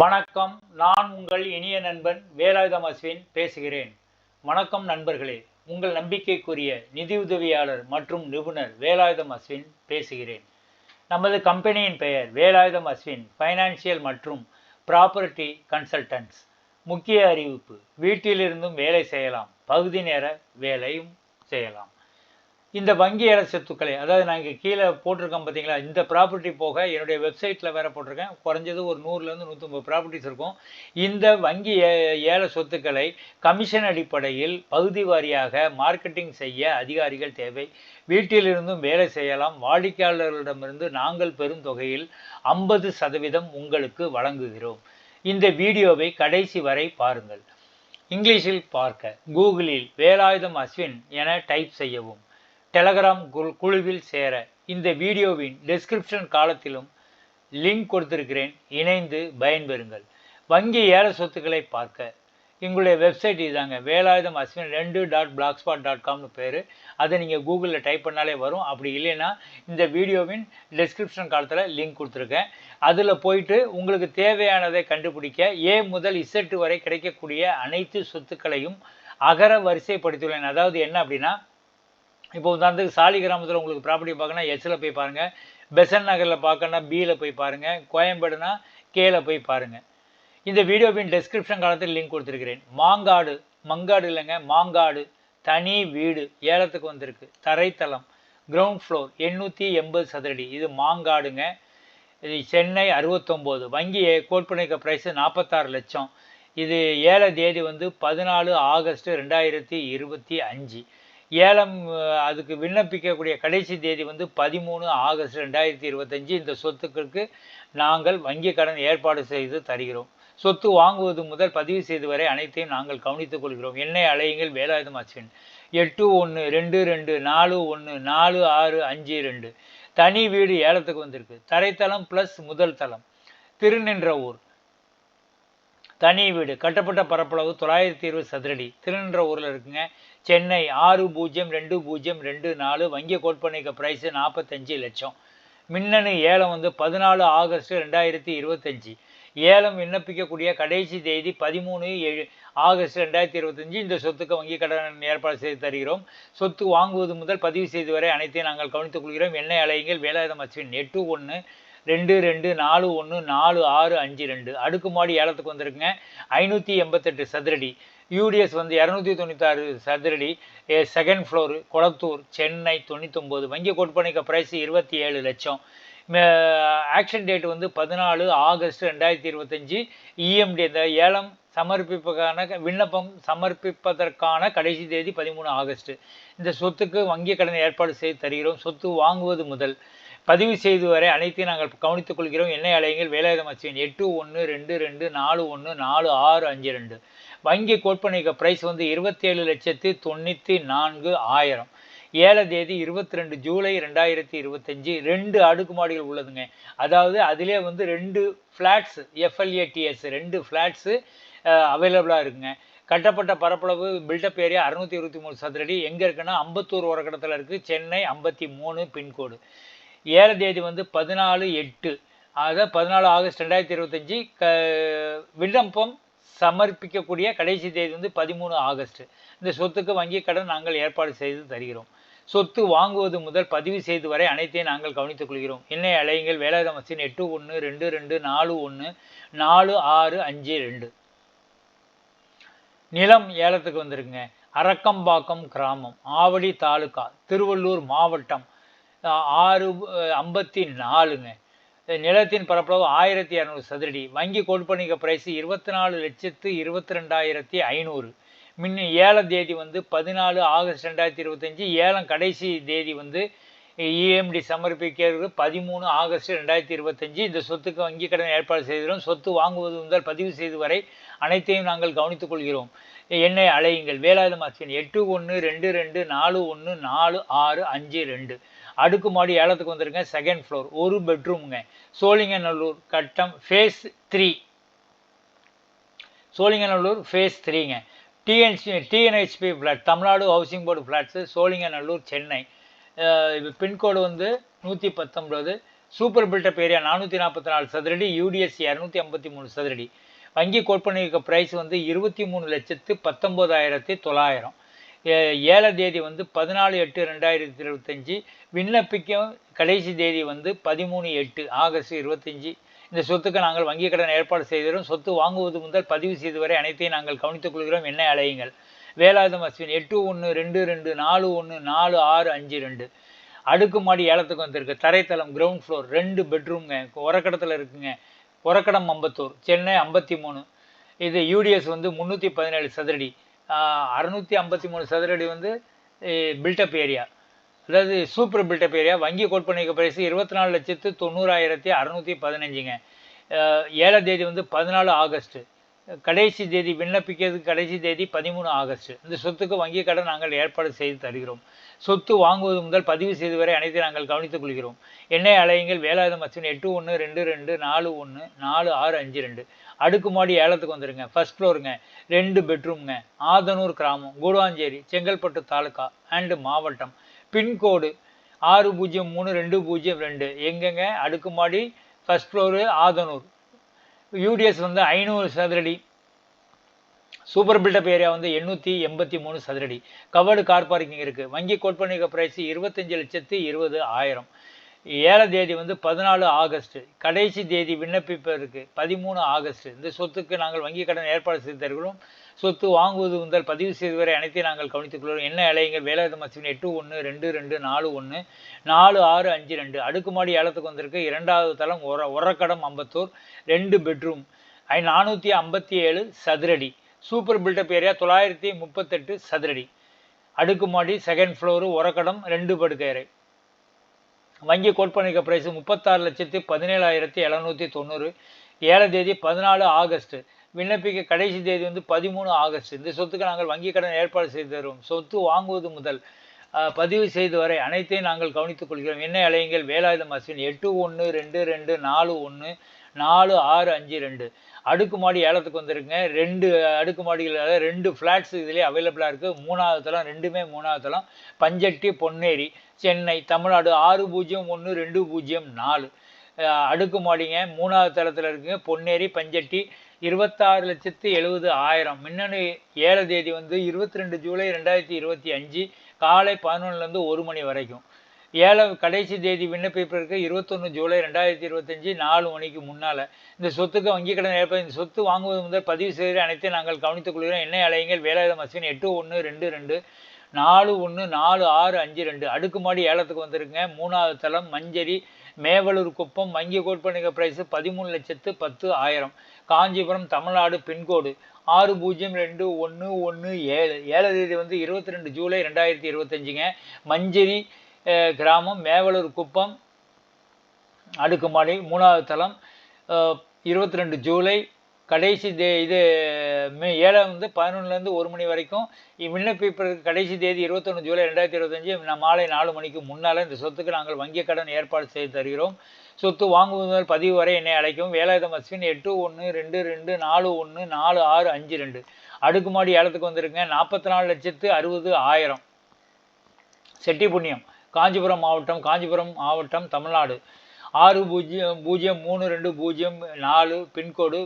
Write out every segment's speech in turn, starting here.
வணக்கம். நான் உங்கள் இனிய நண்பன் வேலாயுதம் அஸ்வின் பேசுகிறேன். வணக்கம் நண்பர்களே. உங்கள் நம்பிக்கைக்குரிய நிதியுதவியாளர் மற்றும் நிபுணர் வேலாயுதம் அஸ்வின் பேசுகிறேன். நமது கம்பெனியின் பெயர் வேலாயுதம் அஸ்வின் ஃபைனான்சியல் மற்றும் ப்ராப்பர்ட்டி கன்சல்டன்ட்ஸ். முக்கிய அறிவிப்பு வீட்டிலிருந்தும் வேலை செய்யலாம். பகுதி நேர வேலையும் செய்யலாம். இந்த வங்கி ஏல சொத்துக்களை அதாவது நான் இங்கே கீழே போட்டிருக்கேன் பார்த்தீங்களா இந்த ப்ராப்பர்ட்டி போக என்னுடைய வெப்சைட்டில் வேற போட்டிருக்கேன். குறைஞ்சது ஒரு நூறுலேருந்து நூற்றம்பது ப்ராப்பர்ட்டிஸ் இருக்கும். இந்த வங்கி ஏ ஏல சொத்துக்களை கமிஷன் அடிப்படையில் பகுதி வாரியாக மார்க்கெட்டிங் செய்ய அதிகாரிகள் தேவை. வீட்டிலிருந்தும் வேலை செய்யலாம். வாடிக்கையாளர்களிடமிருந்து நாங்கள் பெறும் தொகையில் ஐம்பது சதவீதம் உங்களுக்கு வழங்குகிறோம். இந்த வீடியோவை கடைசி வரை பாருங்கள். இங்கிலீஷில் பார்க்க கூகுளில் வேலாயுதம் அஸ்வின் என டைப் செய்யவும். டெலகிராம் குழுவில் சேர இந்த வீடியோவின் டெஸ்கிரிப்ஷன் காலத்திலும் லிங்க் கொடுத்திருக்கிறேன். இணைந்து பயன்பெறுங்கள். வங்கி ஏல சொத்துக்களை பார்க்க. எங்களுடைய வெப்சைட் இதாங்க. வேலாயுதம் அஸ்வின் ரெண்டு டாட் பிளாக் ஸ்பாட் டாட் காம்னு பேர். அதை நீங்கள் கூகுளில் டைப் பண்ணாலே வரும். அப்படி இல்லைன்னா இந்த வீடியோவின் டிஸ்கிரிப்ஷன் காலத்தில் லிங்க் கொடுத்துருக்கேன். அதில் போயிட்டு உங்களுக்கு தேவையானதை கண்டுபிடிக்க ஏ முதல் இசட்டு வரை கிடைக்கக்கூடிய அனைத்து சொத்துக்களையும் அகர வரிசைப்படுத்தியுள்ளேன். அதாவது என்ன அப்படின்னா இப்போ உதாரணத்துக்கு சாலி கிராமத்தில் உங்களுக்கு ப்ராப்பர்ட்டி பார்க்கணுன்னா எஸ்ஸில் போய் பாருங்கள் பெசன் நகரில் பார்க்கணுன்னா பியில் போய் பாருங்கள் கோயம்பேடுனா கேல போய் பாருங்கள் இந்த வீடியோவின் டெஸ்கிரிப்ஷன் காலத்தில் லிங்க் கொடுத்துருக்கிறேன். மாங்காடு மங்காடு இல்லைங்க மாங்காடு. தனி வீடு ஏலத்துக்கு வந்திருக்கு. தரைத்தளம் கிரவுண்ட் ஃப்ளோர் எண்ணூற்றி எண்பது சதுரடி. இது மாங்காடுங்க. இது சென்னை அறுபத்தொம்போது. வங்கி கோட் பண்ணிக்க ப்ரைஸு நாற்பத்தாறு லட்சம். இது ஏழை தேதி வந்து பதினாலு ஆகஸ்ட் ரெண்டாயிரத்தி இருபத்தி அஞ்சு. ஏலம் அதுக்கு விண்ணப்பிக்கக்கூடிய கடைசி தேதி வந்து பதிமூணு ஆகஸ்ட் ரெண்டாயிரத்தி இருபத்தஞ்சு. இந்த சொத்துக்களுக்கு நாங்கள் வங்கி கடன் ஏற்பாடு செய்து தருகிறோம். சொத்து வாங்குவது முதல் பதிவு செய்து வரை அனைத்தையும் நாங்கள் கவனித்துக் கொள்கிறோம். என்னை அலையுங்கள் வேலாயுதம் அஸ்வின் எட்டு ஒன்று ரெண்டு ரெண்டு நாலு ஒன்று நாலு ஆறு அஞ்சு ரெண்டு. தனி வீடு ஏலத்துக்கு வந்திருக்கு. தரைத்தளம் ப்ளஸ் முதல் தளம். திருநின்ற ஊர். தனி வீடு. கட்டப்பட்ட பரப்பளவு தொள்ளாயிரத்தி இருபது சதுரடி. திருநின்ற ஊரில் இருக்குங்க. சென்னை ஆறு பூஜ்ஜியம் ரெண்டு பூஜ்ஜியம் ரெண்டு நாலு. வங்கி கோட் ப்ரைஸு நாற்பத்தஞ்சு லட்சம். மின்னணு ஏலம் வந்து பதினாலு ஆகஸ்ட் ரெண்டாயிரத்தி இருபத்தஞ்சி. ஏலம் விண்ணப்பிக்கக்கூடிய கடைசி தேதி பதிமூணு ஏழு ஆகஸ்ட் ரெண்டாயிரத்தி இருபத்தஞ்சி. இந்த சொத்துக்கு வங்கி கடன் ஏற்பாடு செய்து தருகிறோம். சொத்து வாங்குவது முதல் பதிவு செய்து வரை அனைத்தையும் நாங்கள் கவனித்துக் கொள்கிறோம். எண்ணெய் அலையுங்கள். வேலாயுதம் அச்சுவின் எட்டு ஒன்று ரெண்டு ரெண்டு நாலு ஒன்று நாலு ஆறு அஞ்சு ரெண்டு. அடுக்குமாடி ஏலத்துக்கு வந்திருக்குங்க. ஐநூற்றி எண்பத்தெட்டு சதுரடி. யூடிஎஸ் வந்து இரநூத்தி தொண்ணூத்தாறு சதுரடி. செகண்ட் ஃப்ளோரு கொளத்தூர் சென்னை தொண்ணூத்தொம்பது. வங்கி கொடுப்பனைக்க ப்ரைஸ் இருபத்தி ஏழு லட்சம். ஆக்ஷன் டேட் வந்து பதினாலு ஆகஸ்ட் ரெண்டாயிரத்தி இருபத்தஞ்சி. இஎம்டி இந்த ஏலம் சமர்ப்பிப்பதற்கான விண்ணப்பம் சமர்ப்பிப்பதற்கான கடைசி தேதி பதிமூணு ஆகஸ்ட். இந்த சொத்துக்கு வங்கி கடன் ஏற்பாடு செய்து தருகிறோம். சொத்து வாங்குவது முதல். பதிவு செய்து வரை அனைத்தையும் நாங்கள் கவனித்துக் கொள்கிறோம். எண்ணெய் அலையங்கள் வேலாயுதம் அச்சுவன் எட்டு ஒன்று ரெண்டு ரெண்டு நாலு ஒன்று நாலு ஆறு அஞ்சு ரெண்டு. வங்கி கோட்பனைக்க ப்ரைஸ் வந்து இருபத்தி ஏழு லட்சத்தி தொண்ணூற்றி நான்கு ஆயிரம். ஏழை தேதி இருபத்தி ரெண்டு ஜூலை ரெண்டாயிரத்தி இருபத்தஞ்சி ரெண்டு அடுக்குமாடிகள் உள்ளதுங்க. அதாவது அதிலே வந்து ரெண்டு ஃப்ளாட்ஸ் எஃப்எல்ஏடிஎஸ் ரெண்டு ஃப்ளாட்ஸு அவைலபிளாக இருக்குங்க. கட்டப்பட்ட பரப்பளவு பில்டப் ஏரியா அறுநூற்றி இருபத்தி மூணு சதுரடி. எங்கே இருக்குன்னா அம்பத்தூர் உரக்கடத்தில் இருக்குது சென்னை ஐம்பத்தி மூணு பின்கோடு ஏழு தேதி வந்து பதினாலு எட்டு. அதாவது பதினாலு ஆகஸ்ட் ரெண்டாயிரத்தி இருபத்தஞ்சி க விண்ணப்பம் சமர்ப்பிக்கக்கூடிய கடைசி தேதி வந்து பதிமூணு ஆகஸ்ட். இந்த சொத்துக்கு வங்கி கடன் நாங்கள் ஏற்பாடு செய்து தருகிறோம். சொத்து வாங்குவது முதல் பதிவு செய்து வரை அனைத்தையும் நாங்கள் கவனித்துக் கொள்கிறோம். என்னை அலையுங்கள். வேலாயுதம் எட்டு ஒன்று ரெண்டு ரெண்டு நாலு ஒன்று நாலு ஆறு அஞ்சு ரெண்டு. நிலம் ஏலத்துக்கு வந்திருக்குங்க. அரக்கம்பாக்கம் கிராமம் ஆவடி தாலுகா திருவள்ளூர் மாவட்டம் ஆறு ஐம்பத்தி நாலுங்க நிலத்தின் பரப்பளவு ஆயிரத்தி இரநூறு சதுரடி. வங்கி கொடுப்பணிக்க பிரைஸ் இருபத்தி நாலு லட்சத்து இருபத்தி ரெண்டாயிரத்தி ஐநூறு. முன்ன ஏல தேதி வந்து பதினாலு ஆகஸ்ட் ரெண்டாயிரத்தி இருபத்தஞ்சி. ஏலம் கடைசி தேதி வந்து இஎம்டி சமர்ப்பிக்கிறது பதிமூணு ஆகஸ்ட் ரெண்டாயிரத்தி இருபத்தஞ்சி. இந்த சொத்துக்கு வங்கி கடன் ஏற்பாடு செய்கிறோம் சொத்து வாங்குவது முதல் பதிவு செய்து வரை அனைத்தையும் நாங்கள் கவனித்துக் கொள்கிறோம். என்னை அலையுங்கள் வேலாயுத மாசின் எட்டு ஒன்று ரெண்டு ரெண்டு நாலு ஒன்று நாலு ஆறு அஞ்சு ரெண்டு. அடுக்குமாடி ஏலத்துக்கு வந்திருக்கேன். செகண்ட் ஃப்ளோர் ஒரு பெட்ரூமுங்க சோழிங்கநல்லூர் கட்டம் phase three Sholinganallur phase த்ரீங்க TNC TNHB flat Tamil Nadu housing board flats Sholinganallur Chennai. Pincode வந்து நூற்றி பத்தொம்பது சூப்பர் பில்டப் ஏரியா நானூற்றி நாற்பத்தி நாலு சதுரடி. யூடிஎஸ் இரநூத்தி ஐம்பத்தி மூணு சதுரடி. வங்கி கோட் பண்ணியிருக்க ப்ரைஸ் வந்து இருபத்தி மூணு லட்சத்து பத்தொம்போதாயிரத்தி தொள்ளாயிரம். ஏ- தேதி வந்து பதினாலு எட்டு ரெண்டாயிரத்தி இருபத்தஞ்சி. விண்ணப்பிக்கும் கடைசி தேதி வந்து பதிமூணு எட்டு ஆகஸ்ட் இருபத்தஞ்சி. இந்த சொத்துக்கு நாங்கள் வங்கிக் கடன் ஏற்பாடு செய்கிறோம் சொத்து வாங்குவது முதல் பதிவு செய்து வரை அனைத்தையும் நாங்கள் கவனித்துக் கொள்கிறோம். என்ன அலையுங்கள். வேலாயுதம் அஸ்வின் எட்டு ஒன்று ரெண்டு ரெண்டு நாலு ஒன்று நாலு ஆறு அஞ்சு ரெண்டு. அடுக்குமாடி ஏலத்துக்கு வந்திருக்கு. தரைத்தளம் கிரவுண்ட் ஃப்ளோர் ரெண்டு பெட்ரூம்ங்க உரக்கடத்தில் இருக்குங்க. உரக்கடம் அம்பத்தூர் சென்னை ஐம்பத்தி மூணு இது யூடிஎஸ் வந்து முந்நூற்றி பதினேழு சதுரடி. அறுநூற்றி ஐம்பத்தி மூணு சதுரடி வந்து பில்டப் ஏரியா அதாவது சூப்பர் பில்டப் ஏரியா வங்கி கோட்பனைக்கு பண்ணிக்க பிரைஸ் இருபத்தி நாலு லட்சத்து தொண்ணூறாயிரத்தி அறநூற்றி பதினஞ்சுங்க. ஏழாம் தேதி வந்து பதினாலு ஆகஸ்ட்டு. கடைசி தேதி விண்ணப்பிக்கிறதுக்கு கடைசி தேதி பதிமூணு ஆகஸ்ட். இந்த சொத்துக்கு வங்கி கடன் நாங்கள் ஏற்பாடு செய்து தருகிறோம். சொத்து வாங்குவது முதல் பதிவு செய்து வரை அனைத்தையும் நாங்கள் கவனித்துக் கொள்கிறோம். எண்ணெய் அலையங்கள் வேலாயுதம் அச்சன் எட்டு ஒன்று ரெண்டு ரெண்டு நாலு ஒன்று நாலு ஆறு அஞ்சு ரெண்டு. அடுக்குமாடி ஏலத்துக்கு வந்துடுங்க ஃபர்ஸ்ட் ஃப்ளோருங்க ரெண்டு பெட்ரூம்ங்க ஆதனூர் கிராமம். கூடுவாஞ்சேரி செங்கல்பட்டு தாலுக்கா அண்டு மாவட்டம். பின்கோடு ஆறு பூஜ்ஜியம் மூணு ரெண்டு பூஜ்ஜியம் ரெண்டு. எங்கெங்க? அடுக்குமாடி ஃபர்ஸ்ட் ஃப்ளோரு ஆதனூர். யூடிஎஸ் வந்து ஐநூறு சதுரடி. சூப்பர் பில்டப் ஏரியா வந்து எண்ணூற்றி எண்பத்தி மூணு சதுரடி. கவர்டு கார் பார்க்கிங் இருக்குது வங்கி கோட் பண்ணிக்க ப்ரைஸ் இருபத்தஞ்சு லட்சத்து இருபது ஆயிரம். ஏழை தேதி வந்து பதினாலு ஆகஸ்ட். கடைசி தேதி விண்ணப்பிப்பதற்கு பதிமூணு ஆகஸ்ட். இந்த சொத்துக்கு நாங்கள் வங்கி கடன் ஏற்பாடு செய்து தருகிறோம் சொத்து வாங்குவது முதல் பதிவு செய்து வரை அனைத்தையும் நாங்கள் கவனித்துக்கொள்வோம் என்ன இலையங்கள் வேலாயுத மசின் எட்டு ஒன்று ரெண்டு ரெண்டு நாலு ஒன்று நாலு ஆறு அஞ்சு ரெண்டு. அடுக்குமாடி ஏலத்துக்கு வந்திருக்கு. இரண்டாவது தளம் உர உரக்கடம் அம்பத்தூர். ரெண்டு பெட்ரூம். ஐ நானூற்றி ஐம்பத்தி ஏழு சதுரடி. சூப்பர் பில்டப் ஏரியா தொள்ளாயிரத்தி முப்பத்தெட்டு சதுரடி. அடுக்குமாடி செகண்ட் ஃப்ளோரு உரக்கடம் ரெண்டு படுக்கை வங்கி கோட்பணிக்க பிரைஸ் முப்பத்தாறு லட்சத்தி பதினேழாயிரத்தி எழுநூற்றி தொண்ணூறு. ஏழு தேதி பதினாலு ஆகஸ்ட் விண்ணப்பிக்க கடைசி தேதி வந்து பதிமூணு ஆகஸ்ட். இந்த சொத்துக்கு நாங்கள் வங்கி கடன் ஏற்பாடு செய்து தருவோம். சொத்து வாங்குவது முதல் பதிவு செய்து வரை அனைத்தையும் நாங்கள் கவனித்துக் கொள்கிறோம். என்ன அலையுங்கள். வேலாயுதம் அஸ்வின் எட்டு ஒன்று ரெண்டு ரெண்டு நாலு ஒன்று நாலு ஆறு அஞ்சு ரெண்டு. அடுக்குமாடி ஏலத்துக்கு வந்திருக்குங்க. ரெண்டு அடுக்குமாடிகள் அதாவது ரெண்டு ஃப்ளாட்ஸ் இதிலே அவைலபிளாக இருக்குது மூணாவது தளம் ரெண்டுமே மூணாவது தளம். பஞ்சட்டி பொன்னேரி சென்னை தமிழ்நாடு ஆறு பூஜ்ஜியம் ஒன்று ரெண்டு பூஜ்ஜியம் நாலு. அடுக்குமாடிங்க மூணாவது தளத்தில் இருக்குங்க. பொன்னேரி பஞ்சட்டி இருபத்தாறு லட்சத்து எழுபது ஆயிரம். மின்னணு ஏழு தேதி வந்து இருபத்தி ரெண்டு ஜூலை ரெண்டாயிரத்தி இருபத்தி அஞ்சு காலை பதினொன்றுலேருந்து ஒரு மணி வரைக்கும். ஏழை கடைசி தேதி விண்ணப்பிப்பதற்கு இருபத்தொன்று ஜூலை ரெண்டாயிரத்தி இருபத்தஞ்சி நாலு மணிக்கு முன்னால். இந்த சொத்துக்கு வங்கி கடன் ஏற்ப இந்த சொத்து வாங்குவது முதல் பதிவு செய்து அனைத்தையும் நாங்கள் கவனித்துக் கொள்கிறோம். என்ன அலையுங்கள் வேலாயுத மசின் எட்டு ஒன்று ரெண்டு ரெண்டு நாலு ஒன்று நாலு ஆறு அஞ்சு ரெண்டு. அடுக்குமாடி ஏலத்துக்கு வந்திருக்குங்க. மூணாவது தளம் மஞ்சரி மேவலூர் குப்பம் வங்கி கோட்பணிக பிரைஸு பதிமூணு லட்சத்து பத்து ஆயிரம். காஞ்சிபுரம் தமிழ்நாடு பின்கோடு ஆறு பூஜ்ஜியம் ரெண்டு ஒன்று ஒன்று ஏழு. ஏழு தேதி வந்து இருபத்தி ரெண்டு ஜூலை ரெண்டாயிரத்தி இருபத்தஞ்சிங்க. மஞ்சரி கிராமம் மேவலூர் குப்பம் அடுக்குமாடி மூணாவது தளம் இருபத்தி ரெண்டு ஜூலை கடைசி தே இது மே ஏழாம் வந்து பதினொன்றுலேருந்து ஒரு மணி வரைக்கும் இ- விண்ணப்பிப்பதற்கு கடைசி தேதி இருபத்தொன்று ஜூலை ரெண்டாயிரத்தி இருபத்தஞ்சு நான் மாலை நாலு மணிக்கு முன்னால் இந்த சொத்துக்கு நாங்கள் வங்கிக் கடன் ஏற்பாடு செய்து தருகிறோம். சொத்து வாங்குவது முதல் பதிவு வரை என்னை அழைக்கும் வேலாயுதம் அஸ்வின் எட்டு ஒன்று ரெண்டு ரெண்டு நாலு ஒன்று நாலு ஆறு அஞ்சு ரெண்டு. அடுக்குமாடி ஏலத்துக்கு வந்திருங்க நாற்பத்தி நாலு லட்சத்து அறுபது ஆயிரம். செட்டி புண்ணியம் காஞ்சிபுரம் மாவட்டம் காஞ்சிபுரம் மாவட்டம் தமிழ்நாடு. ஆறு பூஜ்ஜியம் பூஜ்ஜியம் மூணு ரெண்டு பூஜ்ஜியம் நாலு பின்கோடு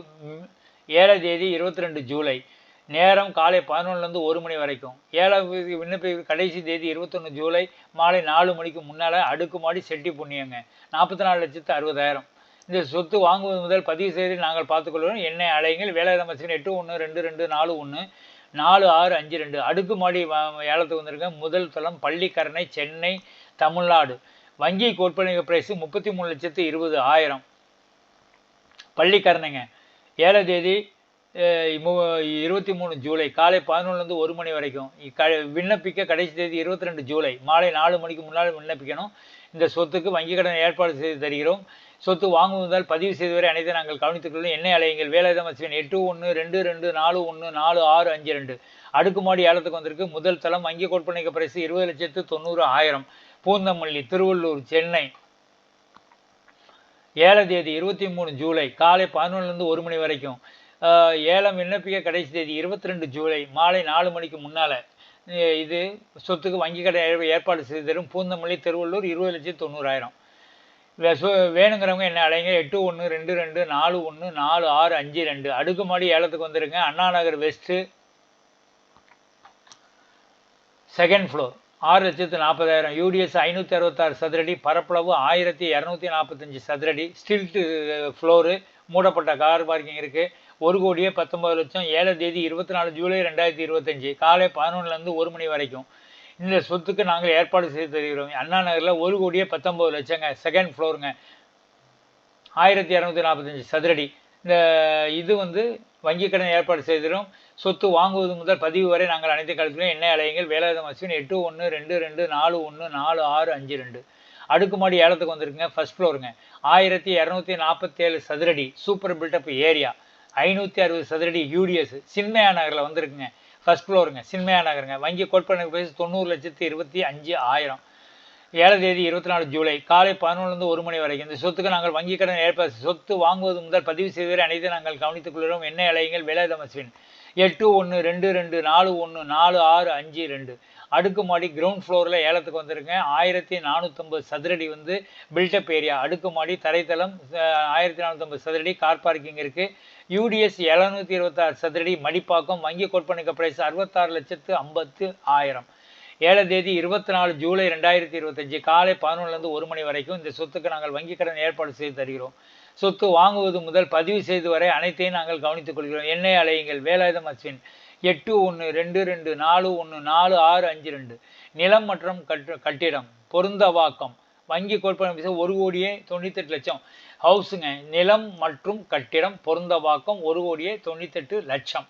ஏழாம் தேதி இருபத்தி ரெண்டு ஜூலை. நேரம் காலை பதினொன்றுலேருந்து ஒரு மணி வரைக்கும். ஏழாம் தேதி விண்ணப்ப கடைசி தேதி இருபத்தொன்று ஜூலை மாலை நாலு மணிக்கு முன்னால் அடுக்குமாடி செட்டி புண்ணியங்க. நாற்பத்தி நாலு லட்சத்து அறுபதாயிரம். இந்த சொத்து வாங்குவது முதல் பதிவு செய்து நாங்கள் பார்த்துக்கொள்வோம் என்னை அலையுங்கள் வேலாயுதம் மசின் எட்டு ஒன்று ரெண்டு ரெண்டு நாலு ஒன்று நாலு ஆறு அஞ்சு ரெண்டு. அடுக்குமாடி வ- ஏலத்துக்கு வந்திருக்கேன் முதல் தளம் பள்ளிக்கரணை சென்னை தமிழ்நாடு. வங்கி கோட்பனை பிரைஸு முப்பத்தி மூணு லட்சத்து இருபது ஆயிரம். பள்ளிக்கரணைங்க. ஏழாம் தேதி மூ இருபத்தி மூணு ஜூலை காலை பதினொன்றுலேருந்து ஒரு மணி வரைக்கும். க விண்ணப்பிக்க கடைசி தேதி இருபத்தி ரெண்டு ஜூலை மாலை நாலு மணிக்கு முன்னால் விண்ணப்பிக்கணும். இந்த சொத்துக்கு வங்கி கடன் ஏற்பாடு செய்து தருகிறோம். சொத்து வாங்குவதால் பதிவு செய்து வரை நாங்கள் கவனித்துக்கொள்ளும் எண்ணெய் அலையுங்கள். வேலாயுதம் வசதியின் எட்டு ஒன்று ரெண்டு ரெண்டு நாலு ஒன்று நாலு ஆறு அஞ்சு ரெண்டு. அடுக்குமாடி ஏலத்துக்கு வந்திருக்கு. முதல் தளம் வங்கி கோட்பணிக்க பிரைஸ் இருபது லட்சத்து தொண்ணூறு ஆயிரம். பூந்தமல்லி திருவள்ளூர் சென்னை. ஏழாம் தேதி இருபத்தி மூணு ஜூலை காலை பதினொன்றுலேருந்து ஒரு மணி வரைக்கும். ஏலம் விண்ணப்பிக்க கடைசி தேதி இருபத்தி ரெண்டு ஜூலை மாலை நாலு மணிக்கு முன்னால். இது சொத்துக்கு வங்கி கடை ஏற்பாடு செய்து தரும் பூந்தமல்லி திருவள்ளூர் இருபது லட்சத்தி தொண்ணூறாயிரம். வே- சு- வேணுங்கிறவங்க என்ன அலைங்க எட்டு ஒன்று ரெண்டு ரெண்டு நாலு ஒன்று நாலு ஆறு அஞ்சு ரெண்டு. அடுக்குமாடி ஏலத்துக்கு வந்துருங்க Anna Nagar west second floor. ஆறு லட்சத்து நாற்பதாயிரம். யூடிஎஸ் ஐநூற்றி அறுபத்தாறு சதுரடி பரப்பளவு ஆயிரத்தி இரநூத்தி நாற்பத்தஞ்சு சதுரடி. ஸ்டில்ட்டு ஃப்ளோரு மூடப்பட்ட கார் பார்க்கிங் இருக்குது ஒரு கோடியே பத்தொம்பது லட்சம் ஏழாம் தேதி இருபத்தி நாலு ஜூலை ரெண்டாயிரத்தி இருபத்தஞ்சி. காலை பதினொன்றுலேருந்து ஒரு மணி வரைக்கும். இந்த சொத்துக்கு நாங்கள் ஏற்பாடு செய்து தருகிறோம். அண்ணா நகரில் ஒரு கோடியே பத்தொம்பது லட்சங்க. செகண்ட் ஃப்ளோருங்க ஆயிரத்தி இரநூத்தி நாற்பத்தஞ்சு சதுரடி. இந்த இது வந்து வங்கி கடன் ஏற்பாடு செய்திடும். சொத்து வாங்குவது முதல் பதிவு வரை நாங்கள் அனைத்து காலத்திலும் என்ன அலையங்கள். வேலாயுதம் அஸ்வின் எட்டு ஒன்று ரெண்டு ரெண்டு நாலு ஒன்று நாலு ஆறு அஞ்சு ரெண்டு. அடுக்குமாடி ஏலத்துக்கு வந்திருக்குங்க ஃபர்ஸ்ட் ஃப்ளோருங்க ஆயிரத்தி இரநூத்தி நாற்பத்தேழு சதுரடி சூப்பர் பில்டப் ஏரியா ஐநூற்றி அறுபது சதுரடி யூடிஎஸ் சின்மயா நகரில் வந்திருக்குங்க ஃபஸ்ட் ஃப்ளோருங்க சின்மயா நகருங்க. வங்கி கோட்பனை பேசி தொண்ணூறு லட்சத்தி இருபத்தி அஞ்சு ஆயிரம். ஏழாம் தேதி இருபத்தி நாலு ஜூலை காலை பதினொன்றுலேருந்து ஒரு மணி வரைக்கும். இந்த சொத்துக்கு நாங்கள் வங்கி கடன் ஏற்பாடு சொத்து வாங்குவது முதல் பதிவு செய்வதை அனைத்து நாங்கள் கவனித்துக் கொள்கிறோம். என்ன இலையங்கள் வேலாயுதம் எட்டு ஒன்று ரெண்டு ரெண்டு நாலு ஒன்று நாலு ஆறு அஞ்சு ரெண்டு. அடுக்குமாடி கிரவுண்ட் ஃப்ளோரில் ஏலத்துக்கு வந்திருக்கேன். ஆயிரத்தி நானூற்றம்பது சதுரடி வந்து பில்டப் ஏரியா அடுக்குமாடி தரைத்தளம் ஆயிரத்தி நானூற்றம்பது சதுரடி கார் பார்க்கிங் இருக்குது யூடிஎஸ் எழுநூற்றி இருபத்தாறு சதுரடி மடிப்பாக்கம். வங்கி கொட்பணிக்க பிரைஸ் அறுபத்தாறு லட்சத்து ஐம்பத்து ஆயிரம். ஏழாம் தேதி இருபத்தி நாலு ஜூலை ரெண்டாயிரத்தி இருபத்தஞ்சு காலை பதினொன்றுலேருந்து ஒரு மணி வரைக்கும் இந்த சொத்துக்கு நாங்கள் வங்கி கடன் ஏற்பாடு செய்து தருகிறோம். சொத்து வாங்குவது முதல் பதிவு செய்து வரை அனைத்தையும் நாங்கள் கவனித்துக் கொள்கிறோம். எண்ணெய் அலையுங்கள். வேலாயுதம் அஸ்வின். எட்டு ஒன்று ரெண்டு ரெண்டு நாலு ஒன்று நாலு ஆறு அஞ்சு ரெண்டு. நிலம் மற்றும் கட்டு கட்டிடம். பொருந்தவாக்கம் வங்கி கோட்பாடு ஒரு கோடியே தொண்ணூத்தெட்டு லட்சம். ஹவுஸுங்க. நிலம் மற்றும் கட்டிடம் பொருந்தவாக்கம் ஒரு கோடியே தொண்ணூத்தெட்டு லட்சம்.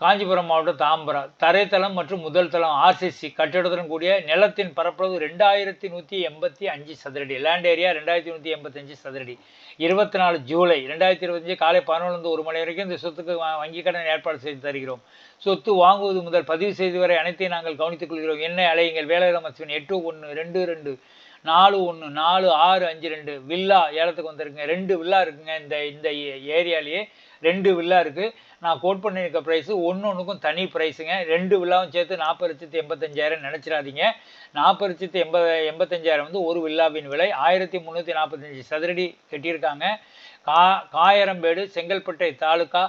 காஞ்சிபுரம் மாவட்டம் தாம்பரம். தரைத்தளம் மற்றும் முதல் தளம் ஆர்சிசி கட்டிடத்துடன் கூடிய நிலத்தின் பரப்பளவு ரெண்டாயிரத்தி நூற்றி எண்பத்தி அஞ்சு சதுரடி. லேண்ட் ஏரியா ரெண்டாயிரத்தி நூற்றி எண்பத்தஞ்சு சதுரடி. இருபத்தி நாலு ஜூலை ரெண்டாயிரத்தி இருபத்தஞ்சு காலை பதினொன்று ஒரு மணி வரைக்கும் இந்த சொத்துக்கு வங்கிக் வங்கி கடன் ஏற்பாடு செய்து தருகிறோம். சொத்து வாங்குவது முதல் பதிவு செய்து வரை அனைத்தையும் நாங்கள் கவனித்துக் கொள்கிறோம். என்ன அலையுங்கள். வேலையிடம் அஸ்வின் எட்டு ஒன்று ரெண்டு ரெண்டு. நாலு ஒன்று நாலு ஆறு அஞ்சு ரெண்டு வில்லா ஏலத்துக்கு வந்திருக்குங்க. ரெண்டு வில்லா இருக்குங்க இந்த இந்த ஏரியாலேயே. ரெண்டு வில்லா இருக்குது நான் கோட் பண்ணியிருக்க ப்ரைஸு ஒன்று ஒன்றுக்கும் தனி ப்ரைஸுங்க ரெண்டு வில்லாவும் சேர்த்து நாற்பது லட்சத்து எண்பத்தஞ்சாயிரம் நினச்சிடாதீங்க. நாற்பது லட்சத்து எண்பது எண்பத்தஞ்சாயிரம் வந்து ஒரு வில்லாவின் விலை. ஆயிரத்தி முந்நூற்றி நாற்பத்தஞ்சு சதுரடி கட்டியிருக்காங்க. கா காயரம்பேடு செங்கல்பட்டை தாலுக்கா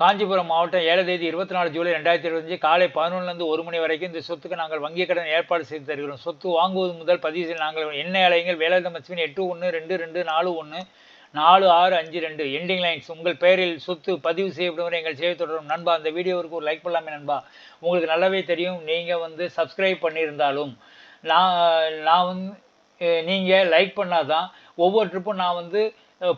காஞ்சிபுரம் மாவட்டம் ஏழு தேதி இருபத்தி நாலு ஜூலை ரெண்டாயிரத்தி இருபத்தஞ்சு காலை பதினொன்றுலேருந்து ஒரு மணி வரைக்கும் இந்த சொத்துக்கு நாங்கள் வங்கிக் கடன் ஏற்பாடு செய்து தருகிறோம். சொத்து வாங்குவது முதல் பதிவு செய்ய நாங்கள் என்ன அலைங்கள் வேலாயுதம் அஸ்வின் எட்டு ஒன்று ரெண்டு ரெண்டு நாலு ஒன்று நாலு ஆறு அஞ்சு ரெண்டு எண்டிங் லைன்ஸ் உங்கள் பெயரில் சொத்து பதிவு செய்யப்படும் வரை எங்கள் செய்ய தொடரும். நண்பா அந்த வீடியோவுக்கு ஒரு லைக் பண்ணலாமே நண்பா. உங்களுக்கு நல்லாவே தெரியும் நீங்கள் வந்து சப்ஸ்கிரைப் பண்ணியிருந்தாலும். நான் நான் வந்து நீங்கள் லைக் பண்ணாதான் ஒவ்வொரு ட்ரிப்பும் நான் வந்து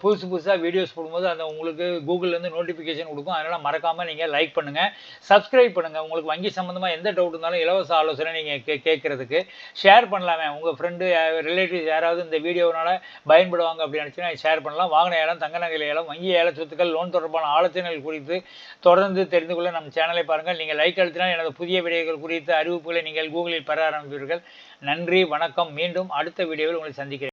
புதுசு புதுசாக வீடியோஸ் போடும்போது அந்த உங்களுக்கு கூகுள்லேருந்து நோட்டிஃபிகேஷன் கொடுக்கும். அதனால் மறக்காமல் நீங்கள் லைக் பண்ணுங்கள் சப்ஸ்கிரைப் பண்ணுங்கள் உங்களுக்கு வங்கி சம்மந்தமாக எந்த டவுட் இருந்தாலும் இலவச ஆலோசனை நீங்கள் கே கேட்குறதுக்கு ஷேர் பண்ணலாமே. உங்கள் ஃப்ரெண்டு ரிலேட்டிவ்ஸ் யாராவது இந்த வீடியோனால் பயன்படுவாங்க அப்படின்னு நினச்சினா ஷேர் பண்ணலாம். வாங்கின ஏலம் தங்க நகை ஏலம் வங்கி ஏல சொத்துக்கள் லோன் தொடர்பான ஆலோசனைகள் குறித்து தொடர்ந்து தெரிந்து கொள்ள நம்ம சேனலை பாருங்கள். நீங்கள் லைக் அழுத்தினால் எனது புதிய வீடியோக்கள் குறித்த அறிவிப்புகளை நீங்கள் கூகுளில் பெற ஆரம்பிப்பீர்கள். நன்றி வணக்கம். மீண்டும் அடுத்த வீடியோவில் உங்களை சந்திக்கிறேன்.